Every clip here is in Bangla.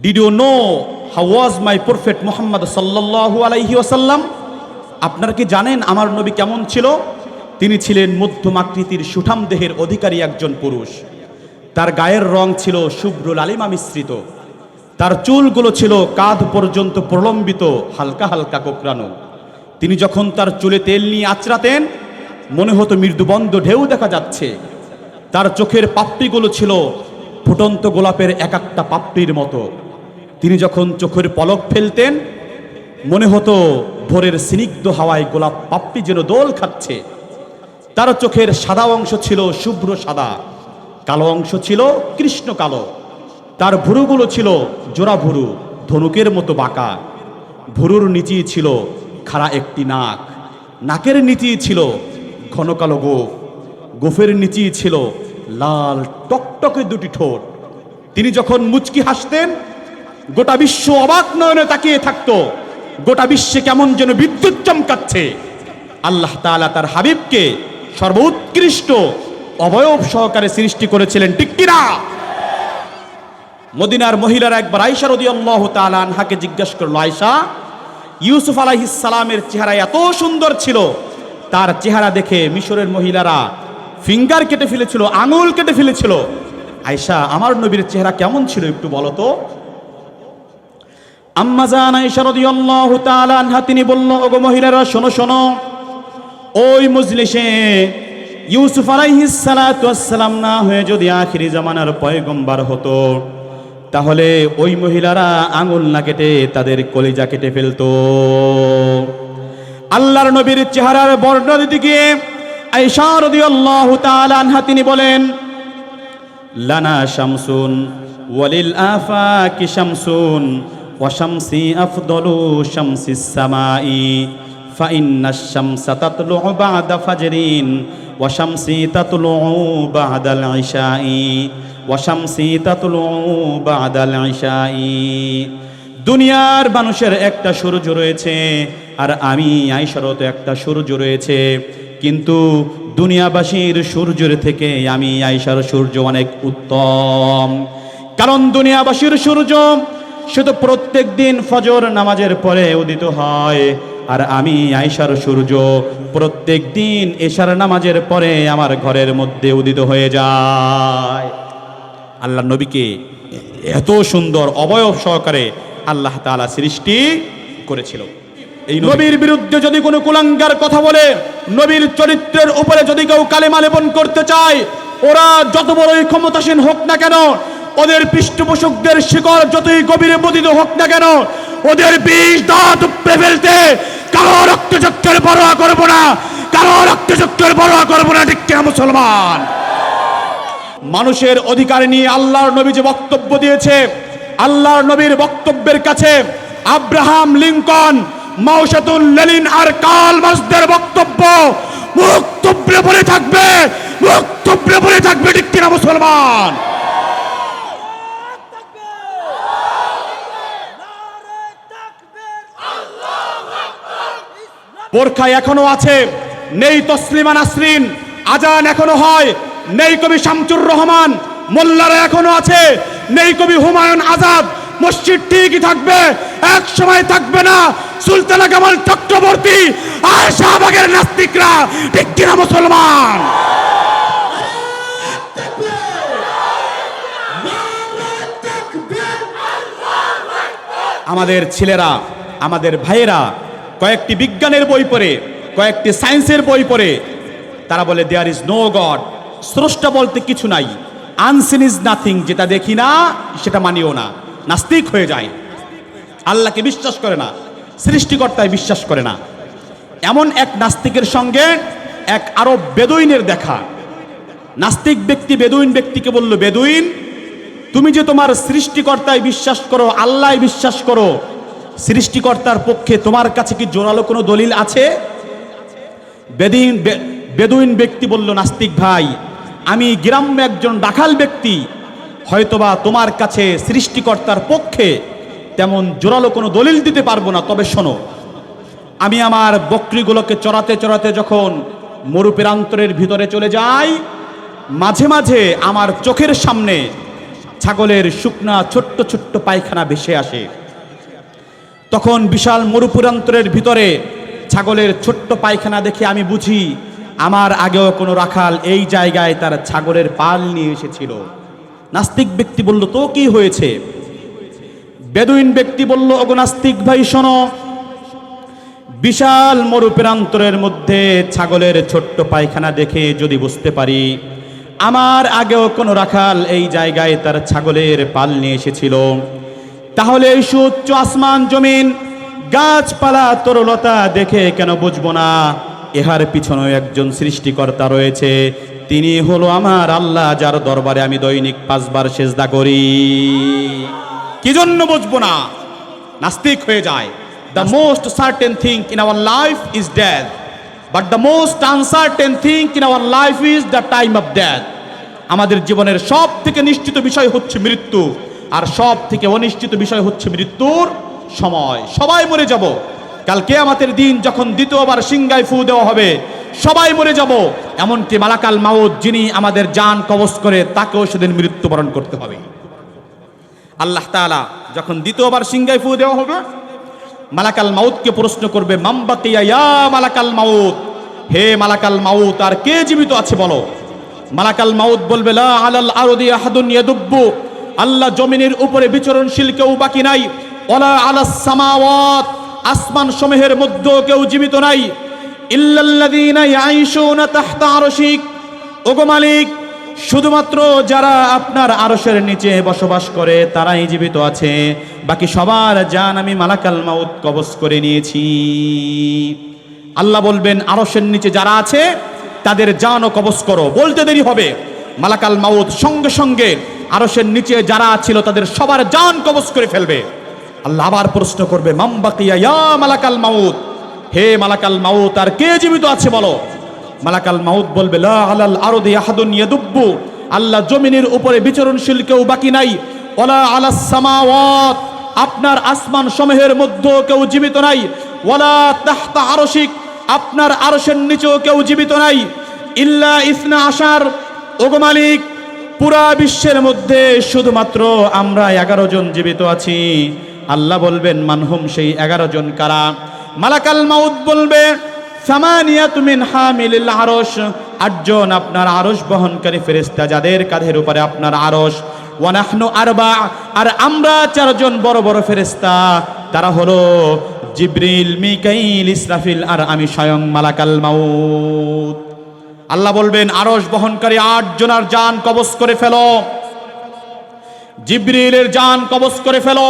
Did you know how was my prophet Muhammad sallallahu alayhi wasallam? আপনারা কি জানেন আমার নবী কেমন ছিল? তিনি ছিলেন মধ্যম আকৃতির সুঠাম দেহের অধিকারী একজন পুরুষ। তার গায়ের রং ছিল শুভ্র লালিমা মিশ্রিত। তার চুলগুলো ছিল কাঁধ পর্যন্ত প্রলম্বিত, হালকা হালকা কোকড়ানো। তিনি যখন তার চুলে তেল নিয়ে আঁচড়াতেন, মনে হতো মৃদুবন্ধ ঢেউ দেখা যাচ্ছে। তার চোখের পাপড়িগুলো ছিল ফুটন্ত গোলাপের এক একটা পাপড়ির মতো। তিনি যখন চোখের পলক ফেলতেন, মনে হতো ভোরের স্নিগ্ধ হাওয়ায় গোলাপ পাপড়ি যেন দোল খাচ্ছে। তার চোখের সাদা অংশ ছিল শুভ্র সাদা, কালো অংশ ছিল কৃষ্ণ কালো। তার ভুরুগুলো ছিল জোড়া ভুরু, ধনুকের মতো বাঁকা। ভুরুর নিচেই ছিল খাড়া একটি নাক। নাকের নিচেই ছিল ঘন কালো গোফ। গোফের নিচেই ছিল লাল টকটকে দুটি ঠোঁট। তিনি যখন মুচকি হাসতেন গোটা বিশ্ব অবাক নয়নে তাকিয়ে থাকতো। গোটা বিশ্বে কেমন যেন বিদ্যুৎ চমকাচ্ছে। আল্লাহ তাআলা তার হাবিবকে সর্বোৎকৃষ্ট অবয়ব সহকারে সৃষ্টি করেছিলেন কিনা? মদিনার মহিলারা একবার আয়সা রদি আল্লাহ আনহাকে জিজ্ঞাসা করল আয়সা ইউসুফ আলাইহিস সালামের চেহারা এত সুন্দর ছিল। তার চেহারা দেখে মিশরের মহিলারা ফিঙ্গার কেটে ফেলেছিল, আঙুল কেটে ফেলেছিল। আয়সা আমার নবীর চেহারা কেমন ছিল একটু বলো তো? আম্মা জান আয়েশা রাদিয়াল্লাহু তাআলা আনহা, তিনি বলল, ওগো মহিলারা, শোনো শোনো। ওই মজলিসে ইউসুফ আলাইহিস সালাতু ওয়াসসালাম না হয়ে যদি আখিরি জামানার পয়গম্বর হতো, তাহলে ওই মহিলারা আঙুল না কেটে তাদের কলিজা কেটে ফেলতো। আল্লাহর নবীর চেহারার বর্ণনা দিতে গিয়ে আয়েশা রাদিয়াল্লাহু তাআলা আনহা, তিনি বলেন, লানা শামসুন ওয়ালিল আফাকি শামসুন ওয়াশামসি আফদলু শামসিস সামাই فإن الشمس تطلع بعد فجر وشمسي تطلع بعد العشاء وشمسي تطلع بعد العشاء দুনিয়ার মানুষের একটা সূর্য রয়েছে আর আমি আইসারও তো একটা সূর্য রয়েছে কিন্তু দুনিয়াবাসীর সূর্যের থেকে আমি আইসার সূর্য অনেক উত্তম কারণ দুনিয়াবাসীর সূর্য সে তো প্রত্যেক দিন ফজর নামাজের পরে উদিত হয়। আর আমি আইসার সূর্য, প্রত্যেক দিন এশার নামাজের পরে আমার ঘরের মধ্যে উদিত হয়ে যায়। আল্লাহ নবীকে এত সুন্দর অবয়ব সহকারে আল্লাহ তালা সৃষ্টি করেছিল। এই নবীর বিরুদ্ধে যদি কোনো কুলাঙ্গার কথা বলে, নবীর চরিত্রের উপরে যদি কেউ কালেমা লেপন করতে চায়, ওরা যত বড়ই ক্ষমতাসীন হোক না কেন ওদের পৃষ্ঠপোষকদের শিকড় যতই গভীরে বদিত হোক না কেন, ওদের বিষ দাঁত ফেলতে কারও রক্তচক্রের পরোয়া করব না, কারও রক্তচক্রের পরোয়া করব না, ঠিক মুসলমান? মানুষের অধিকার নিয়ে আল্লাহর নবী যে বক্তব্য দিয়েছে, আল্লাহর নবীর বক্তব্যের কাছে আব্রাহাম লিঙ্কন মাউসাতুল লেলিন আর কাল মাসদের বক্তব্য মুক্তব্যে পড়ে থাকবে মুক্তব্যে পড়ে থাকবে, ঠিক কিনা মুসলমান? বোরখা এখনও আছে। নেই তসলিমা নাসরিন। আজান এখনও হয়। নেই কবি শামচুর রহমান। মোল্লারা এখনও আছে। নেই কবি হুমায়ুন আজাদ। মসজিদ ঠিকই থাকবে। এক সময় থাকবে না। সুলতানা কামাল চক্রবর্তী আর শাহবাগের নাস্তিকরা। ঠিক কিনা মুসলমান? আমাদের ছেলেরা, আমাদের ভাইয়েরা কয়েকটি বিজ্ঞানের বই পড়ে, কয়েকটি সায়েন্সের বই পড়ে। তারা বলে দেয়ার ইজ নো গড স্রষ্টা বলতে কিছু নাই। আনসিন ইজ নাথিং যেটা দেখি না, সেটা মানিও না। নাস্তিক হয়ে যায়। আল্লাহকে বিশ্বাস করে না। সৃষ্টিকর্তায় বিশ্বাস করে না। এমন এক নাস্তিকের সঙ্গে এক আরব বেদুইনের দেখা। নাস্তিক ব্যক্তি বেদুইন ব্যক্তিকে বলল, বেদুইন, তুমি যে তোমার সৃষ্টিকর্তায় বিশ্বাস করো আল্লাহ বিশ্বাস করো সৃষ্টিকর্তার পক্ষে তোমার কাছে কি জোরালো কোনো দলিল আছে? বেদিন বেদুইন ব্যক্তি বলল, নাস্তিক ভাই, আমি গ্রাম্য একজন ডাকাল ব্যক্তি। হয়তোবা তোমার কাছে সৃষ্টিকর্তার পক্ষে তেমন জোরালো কোনো দলিল দিতে পারব না। তবে শোনো, আমি আমার বকরিগুলোকে চড়াতে চড়াতে যখন মরুপ্রান্তরের ভিতরে চলে যাই, মাঝে মাঝে আমার চোখের সামনে ছাগলের শুকনা ছোট্ট ছোট্ট পায়খানা ভেসে আসে। তখন বিশাল মরুপুরান্তরের ভিতরে ছাগলের ছোট্ট পায়খানা দেখে আমি বুঝি, আমার আগেও কোনো রাখাল এই জায়গায় তার ছাগলের পাল নিয়ে এসেছিল। নাস্তিক ব্যক্তি বলল, তো কি হয়েছে? বেদুইন ব্যক্তি বলল, ওগো নাস্তিক ভাই, শোনো, বিশাল মরুপ্রান্তরের মধ্যে ছাগলের ছোট্ট পায়খানা দেখে যদি বুঝতে পারি, আমার আগেও কোনো রাখাল এই জায়গায় তার ছাগলের পাল নিয়ে এসেছিল। তাহলে এই সুচ্চ আসমান জমিন, গাছপালা, তরলতা দেখে কেন বুঝব না? ইহার পিছনেও একজন সৃষ্টিকর্তা রয়েছে। তিনি হলো আমার আল্লাহ, যার দরবারে আমি দৈনিক পাঁচবার সেজদা করি। কি জন্য বুঝব না? নাস্তিক হয়ে যায়। The most certain thing in our life is death but the most uncertain thing in our life is the time of death আমাদের জীবনের সব থেকে নিশ্চিত বিষয় হচ্ছে মৃত্যু। আর সব থেকে অনিশ্চিত বিষয় হচ্ছে মৃত্যুর সময়। সবাই মরে যাব। কালকে আমাদের দিন যখন দ্বিতীয়বার সিংগায় ফু দেওয়া হবে, সবাই মরে যাব। এমনকি মালাকাল মাউদ যিনি আমাদের জান কবজ করে, তাকেও সেদিন মৃত্যুবরণ করতে হবে। আল্লাহ তাআলা যখন দ্বিতীয়বার সিংগায় ফু দেওয়া হবে, মালাকাল মাউতকে প্রশ্ন করবে মাম্বাকিয়া মালাকাল মাউত? হে মালাকাল মাউত, আর কে জীবিত আছে বলো? মালাকাল মাউত বলবে, লা আলাল আরদি আহাদুন ইয়াদুব্বু। আল্লাহ জমিনের উপরে বিচরণশীল কেউ বাকি নাই। ওলা আলাস সামাওয়াত আসমান সমূহের মধ্যে কেউ জীবিত নাই। ইল্লাল্লাযীনা ইয়াঈশুনা তাহতা আরশিক। ওগো মালিক, শুধুমাত্র যারা আপনার আরশের নিচে বসবাস করে, তারাই জীবিত আছে। বাকি সবার জান আমি মালাকাল মাউত কবজ করে নিয়েছি। আল্লাহ বলবেন, আরশের নিচে যারা আছে, তাদের জানও কবজ করো। বলতে দেরি হবে। মালাকাল মাউত সঙ্গে সঙ্গে আরশের নিচে যারা ছিল তাদের সবার জান কবজ করে ফেলবে। আল্লাহ আবার প্রশ্ন করবে মাম্বাকিয়া ইয়া মালাকাল মাউত? হে মালাকাল মাউত, আর কে জীবিত আছে বলো? মালাকাল মাউত বলবে, লা আলাল আরদি আহাদুন ইয়াদুব্বু। আল্লাহ জমিনের উপরে বিচরণশীল কেউ বাকি নাই। ওলা আলাস সামাওয়াত। আপনার আসমান সমূহের মধ্যে কেউ জীবিত নাই। ওয়ালা তাহতা আরশিক। আপনার আরশের নিচেও কেউ জীবিত নাই। ইল্লা ইসনা আশার। ওগো মালিক পুরা বিশ্বের মধ্যে শুধুমাত্র আমরা এগারো জন জীবিত আছি। আল্লাহ বলবেন, মানহুম সেই এগারো জন কারা? মালাকাল মাউদ বলবে, সামানিয়াত মিন হামিলিল আরশ। আটজন আপনার আরশ বহনকারী ফেরেশতা, যাদের কাঁধের উপরে আপনার আরশ। ওয়ানাহনু আরবা। আর আমরা চারজন বড় বড় ফেরেশতা, তারা হলো জিব্রিল, মিকাইল, ইসরাফিল, আর আমি স্বয়ং মালাকাল মাউত। আল্লাহ বলবেন আরস বহনকারী আট জনার জান কবজ করে ফেলো। জিব্রিলের জান কবজ করে ফেলো।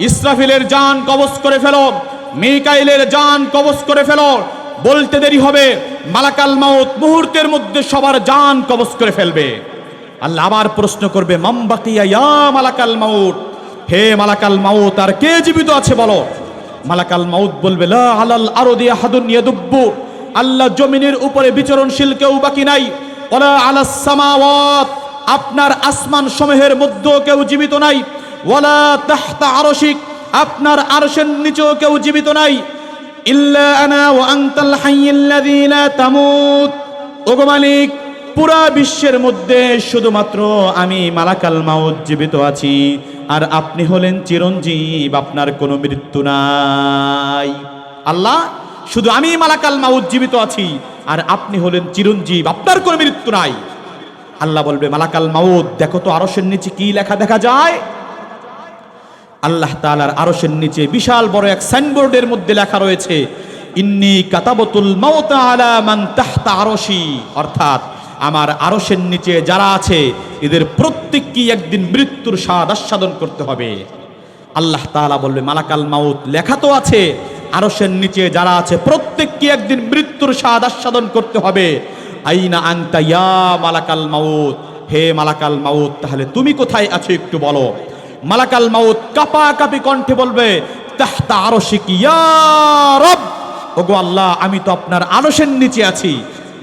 ইসরাফিলের জান কবজ করে ফেলো। মিকাইলের জান কবজ করে ফেলো। বলতে দেরি হবে, মালাকাল মাউত মুহূর্তের মধ্যে সবার জান কবজ করে ফেলবে। আল্লাহ আবার প্রশ্ন করবে মাম্বাকিয়া ইয়া মালাকাল মাউত? হে মালাকাল মাউত, আর কে জীবিত আছে বলো? মালাকাল মাউত বলবে, লা আলাল আরদি আহাদুন ইয়াদুব্বু। আল্লাহ জমিনের উপরে বিচরণশীল কেউ বাকি নাই। ওলা আলাস সামাওয়াত, আপনার আসমান সমূহের মধ্যেও কেউ জীবিত নাই। ওয়ালা তাহতা আরশিক, আপনার আরশের নিচেও কেউ জীবিত নাই। ইল্লা আনা ওয়া আনতাল হাইয়্যুল্লাযী লা তামুত। ওগো মালিক, পুরা বিশ্বের মধ্যে শুধুমাত্র আমি মালাকাল মাউত জীবিত আছি, আর আপনি হলেন চিরঞ্জীব, আপনার কোনো মৃত্যু নাই। আল্লাহ শুধু আমি মালাকাল মাউত জীবিত আছি, আর আপনি হলেন চিরঞ্জীব। আপনার কোনো মৃত্যু নাই। আল্লাহ বলবে, মালাকাল মাউদ দেখো তো আরশের নিচে কি লেখা দেখা যায়। আল্লাহ তালার আরশের নিচে বিশাল বড় এক সাইনবোর্ডের মধ্যে লেখা রয়েছে, ইন্নি কাতাবতুল আলা মান অর্থাৎ, আমার আরশের নিচে যারা আছে, এদের প্রত্যেককেই একদিন মৃত্যুর স্বাদ আস্বাদন করতে হবে। আল্লাহ তালা বলবে, মালাকাল মাউত, লেখা তো আছে আরশের নিচে যারা আছে, প্রত্যেককে একদিন মৃত্যুর স্বাদ আস্বাদন করতে হবে। আইনা আংতা ইয়া মালাকাল মাউত। হে মালাকাল মাউত, তাহলে তুমি কোথায় আছো একটু বলো। মালাকাল মাউত কাপা কাপি কণ্ঠে বলবে, তাহতা আরশিক ইয়া রব। ওগো আল্লাহ, আমি তো আপনার আরশের নিচে আছি।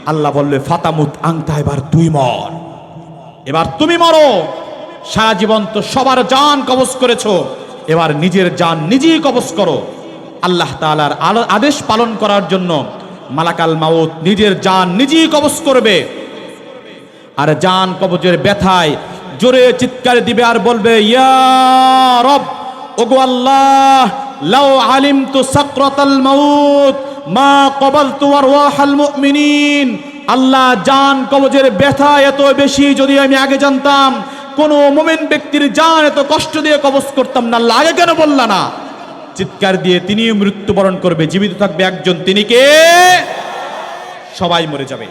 আল্লাহ বললে, ফাতামুত আংতা এবার তুই মর। এবার তুমি মরো। সারা জীবন তো সবার জান কবজ করেছ। এবার নিজের জান নিজেই কবজ করো। আল্লাহ তাআলার আলো- আদেশ পালন করার জন্য মালাকাল মাউত নিজের জান নিজেই কবজ করবে। আর জান কবচের ব্যথায় জোরে চিৎকার দিবে আর বলবে, ইয়া রব, ওগো আল্লাহ, লাউ আলিমতু সাকরাতাল মাউত, মা কবালতু আরওয়াহাল মুমিনিন। আল্লাহ জান কবজের ব্যথা এত বেশি যদি আমি আগে জানতাম, কোন মোমেন ব্যক্তির জান এত কষ্ট দিয়ে কবজ করতাম না। আল্লাহ আগে কেন বললা না? চিৎকার দিয়ে তিনিও মৃত্যুবরণ করবে জীবিত থাকবে একজন তিনি কে? সবাই মরে যাবে।